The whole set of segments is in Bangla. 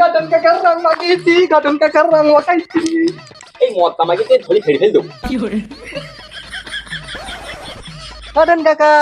গার্ডেন কাকার রং মাখিয়েছি গার্ডেন কাকার রং মাখাইছি এই মদ তামাকে ধরে ফেলে ফেল দেবো গার্ডেন কাকা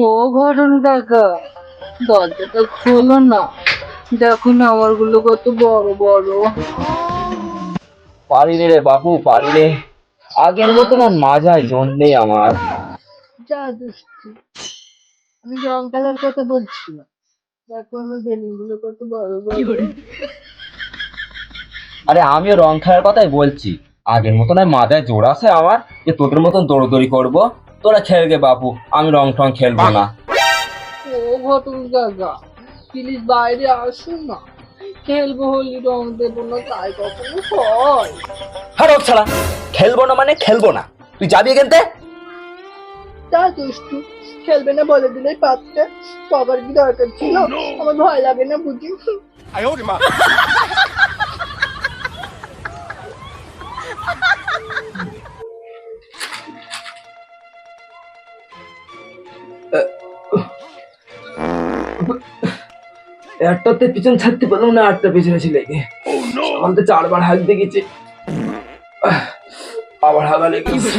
ও ঘটন কাকা দরজাটা খোলো না। দেখো না আমারগুলো কত বড় বড়। পারিনি রে বাপু পারিনি আগের মতো না মাজায় নেই আমার। যা দুষ্টু। আমি কথা বলছি না। দেখো আমার বেলুনগুলো কত বড় বড়। আরে আমিও রং খেলার কথাই বলছি। আগের মতো না মাথায় জোর আছে আমার যে তোদের মতন দৌড়দৌড়ি করব। তোরা খেলবে বাপু আমি রং টং খেলব না। ও ঘটন কাকা প্লিজ বাইরে আসুন না। খেলব হোলি রং দেবো না তাই কখনো হয়। হারো ছাড়া খেলব না মানে খেলব না। তুই যাবি এখান থেকে? তা দুষ্টু খেলবে না বলে দিলেই পারতে। বাবার কি দরকার ছিল? আমার ভয় লাগে না বুঝি। একটাতে পিছন ছাড়তে পারলাম না আটটা পিছনে ছিল সকাল তো চারবার হাঁক দেখেছি। আবার হাগা লেগেছে।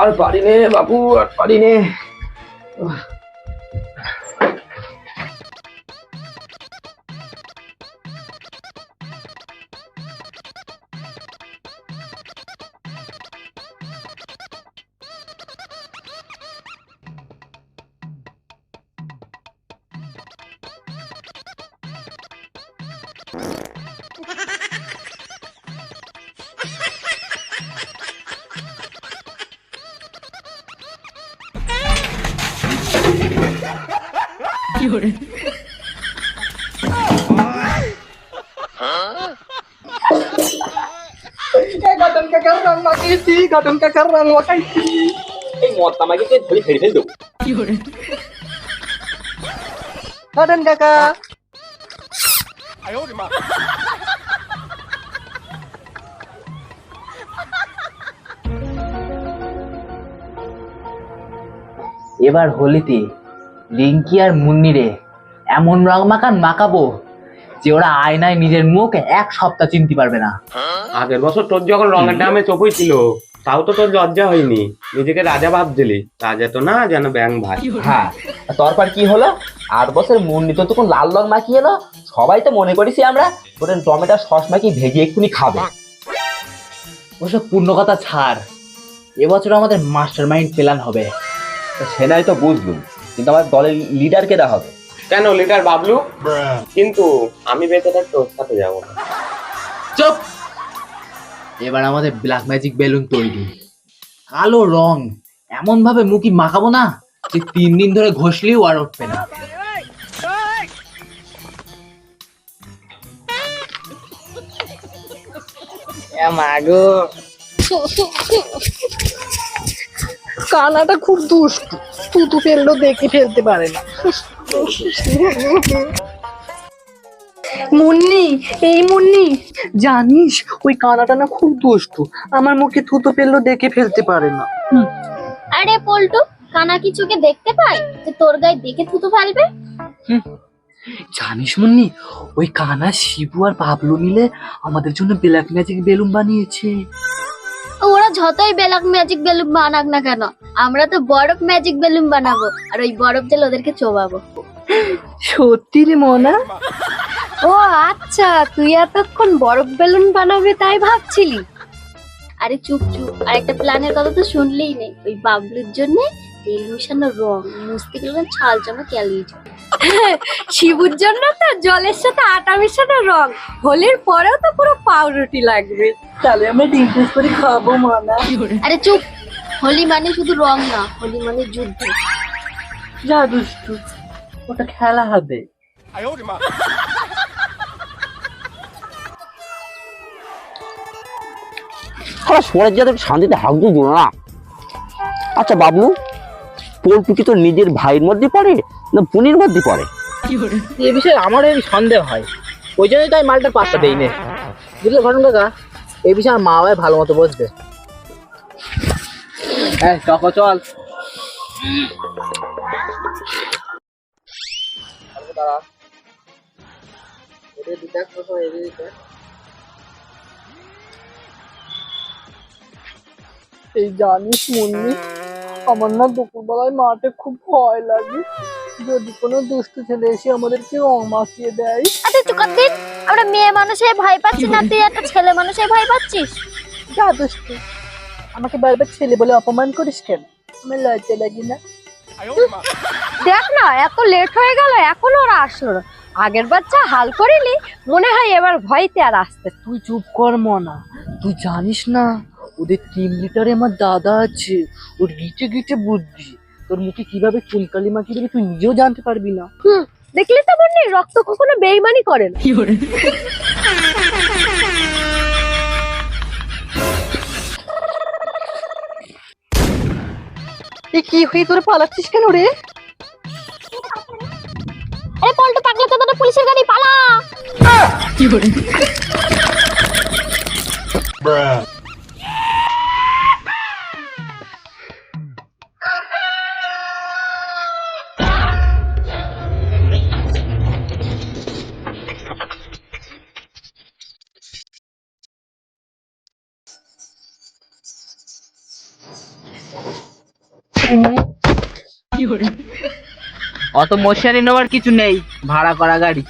আর পারি নে বাপু আর পারি নে। গার্ডেন কাকার রং মাখিয়েছি গার্ডেন কাকার রং মাখাইছি। এই মদ তামাকে ধরে ফেলে ফেল দেবো গার্ডেন কাকা। এবার হোলিতে রিঙ্কি আর মুন্নিরে এমন রং মাখান মাখাবো যে ওরা আয়নায় নিজের মুখ এক সপ্তাহ চিনতে পারবে না। আগের বছর তোর যখন রঙের দামে চোখই ছিল তাও তো তোর লজ্জা হয়নি। নিজেকে রাজা ভাবছিলি রাজা তো না যেন ব্যাং ভাই। হ্যাঁ তারপর কি হলো? আট বছর মুন্নি তো তখন লাল রং মাখিয়ে এলো। সবাই তো মনে করেছি আমরা ওটা টমেটো সস মাখিয়ে ভেজে এক্ষুনি খাবে। ওসব পূর্ণ কথা ছাড়। এবছর আমাদের মাস্টার মাইন্ড প্ল্যান হবে। তো সেটাই তো বুঝলুম। কিন্তু আমার দলের লিডার কেটা হবে। কেন? লিডার বাবলু? কিন্তু আমি বেঁচে থাকতে তোর সাথে যাব না। চুপ! এবার আমাদের ব্ল্যাক ম্যাজিক বেলুন তৈরি। কালো রং। এমন ভাবে মুখি মাখাবো না যে তিন দিন ধরে ঘষলেও আর উঠবে না। মাগো। কানাটা খুব দুষ্ট। তুতু ফেলল দেখে ফেলতে পারে না। মুন্নি এই মুন্নি জানিস ওই কানাটা না খুব দুষ্টু। আমার মুখে থুতু ফেলল দেখে ফেলতে পারে না। আরে পল্টু কানা কি চোখে দেখতে পায় যে তোর গায়ে দেখে থুতু ফেলবে? জানিস মুন্নি ওই কানা শিবু আর বাবলু মিলে আমাদের জন্য ব্ল্যাক ম্যাজিক বেলুন বানিয়েছে। যতই বেলাক ম্যাজিক বেলুন বানাক না কেন আমরা তো বরফ ম্যাজিক বেলুন বানাবো আর ওই বরফ জেল ওদেরকে চোবাবো। সত্যি রে মনা? ও আচ্ছা তুই এতক্ষণ বরফ বেলুন বানাবে তাই ভাবছিলি? আরে চুপ চুপ আর একটা প্ল্যানের কথা তো শুনলেই নেই ওই বাবলুর জন্য তেল মিশানো রং মুছতে গেলে ছাল জমা ক্যালিয়ে শিবুর জন্য তো জলের সাথে আটা মেশানো রং হোলির পরেও তো পুরো পাউরুটি লাগবে। তাহলে আমি ডিম টেস্ট করে খাব মনা। আরে চুপ হোলি মানে শুধু রং না হোলি মানে যুদ্ধ। যা দুষ্টু ওটা খেলা হবে। সারা সরের যাতে শান্তিতে হাঁক দিয়ে না। আচ্ছা বাবলু পোলটু কি তোর নিজের ভাইয়ের মধ্যে পড়ে? না পুনির মধ্যে পড়ে এ বিষয়ে আমার এই সন্দেহ হয়। ওই জন্যই তাই মালটার পাত্তা দেই নে বুঝলে ঘটন কাকা? এই বিষয়ে আমার মা বাবাই ভালো মতো বুঝবে। হ্যাঁ চক চল। এই জানিস মুন্নি আমার না দুপুরবেলায় মাঠে খুব ভয় লাগে। যদি কোনো দুষ্টু ছেলে এসে আমাদেরকে রং মাখিয়ে দেয় আরে চুকার দিন। আমরা মেয়ে মানুষে ভয় পাচ্ছি না তুই একটা ছেলে মানুষে ভয় পাচ্ছিস? যা দুষ্টু। আমাকে বারবার ছেলে বলে অপমান করিস কেন? আমার লজ্জা লাগে না। দেখ না এত লেট হয়ে গেল এখনও ওরা আসলো না। আগের বাচ্চা হাল করিনি মনে হয় এবার ভয়তে আর আসতে তুই চুপ কর মনা তুই জানিস না ওদের তিন লিটারে আমার দাদা আছে ওর গিটে গিটে বুদ্ধি। তোর মুখে কীভাবে চুনকালি মাখিয়ে দেবে তুই নিজেও জানতে পারবি না। দেখলি তো বন্নি রক্ত কখনো বেইমানি করে না। কি হয়ে তোরে পালাচ্ছিস কেন রে? আরে পল্টু পাগলা তো তোর পুলিশের গাড়ি পালা! অত মশারি নেওয়ার কিছু নেই ভাড়া করা গাড়ি।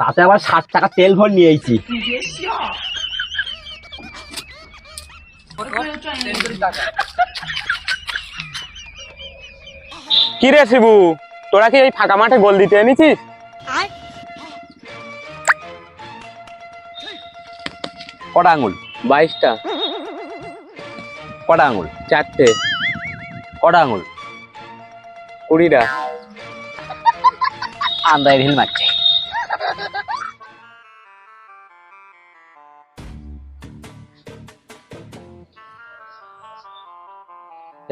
তাতে আবার ষাট টাকা তেল ভর নিয়েছি কি রে শিবু তোরা কি এই ফাঁকা মাঠে গোল দিতে এনেছিস? কটা আঙুল? বাইশটা। কটা আঙুল চারটে। কটা আঙুল। কুড়িটা। আন্দায় ঢিল মারছে।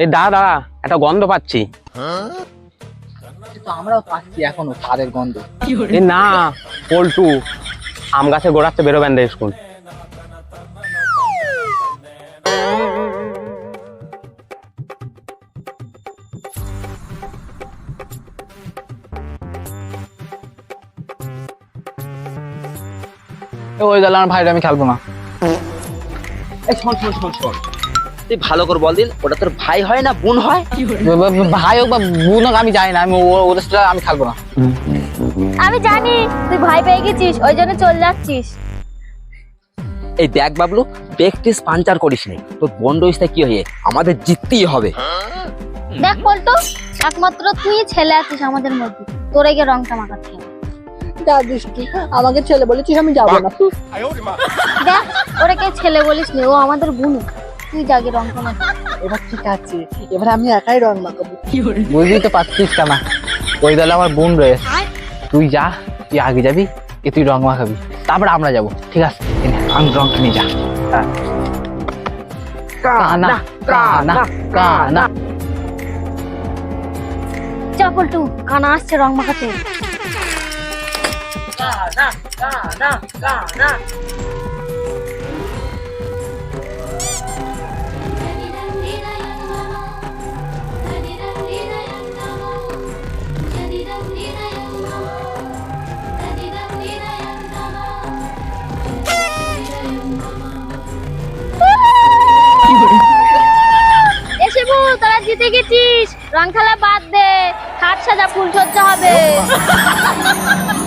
এই দাঁড়া দাঁড়া একটা গন্ধ পাচ্ছি। আমরাও পাচ্ছি এখনও তাদের গন্ধ। না পল্টু আম গাছে গোড়াতে বেরোবেন রে স্কুল। ওই গেল আমার ভাইরা আমি খেলব না। এই শোন শোন শোন শোন। তুই ভালো করে বল দিন ওটা তোর ভাই হয় না বোন হয়? ভাই হোক বা বোন হোক আমি জানি না আমি ওদের সাথে আমি খেলব না। আমি জানি তুই ভয় পেয়ে গেছিস ওই জন্য চলে যাচ্ছিস। এই দেখ বাবলু প্র্যাকটিস পাঞ্চার করিস নি তোর বন্ড ইস্তা কি হয়ে আমাদের জিততেই হবে। দেখ বলতো একমাত্র তুই ছেলে আছিস আমাদের মধ্যে তোরে গিয়ে রংটা মাখাতে হবে। যা আমাকে ছেলে বলেছিস আমি যাব না। দেখ ওরে কে ছেলে বলিস নি ও আমাদের বুনু। তুই যাগে রংটা মাখা এবার ঠিক আছে এবার আমি একাই রং মাখাবো। বুঝতেই তো পারছিস কেন? ওই দলে আমার বোন রয়েছে। তুই যা তুই আগে যাবি এ তুই রং মাখাবি। তারপর আমরা যাব ঠিক আছে? আমি রং কিনে যা। হ্যাঁ। কানা কানা কানা চ পল্টু কানা আসছে রং মাখাতে। এসে বউ তোরা জিতে গেছিস। রং খেলা বাদ দে খাট সাজা ফুল সজ্জা হবে।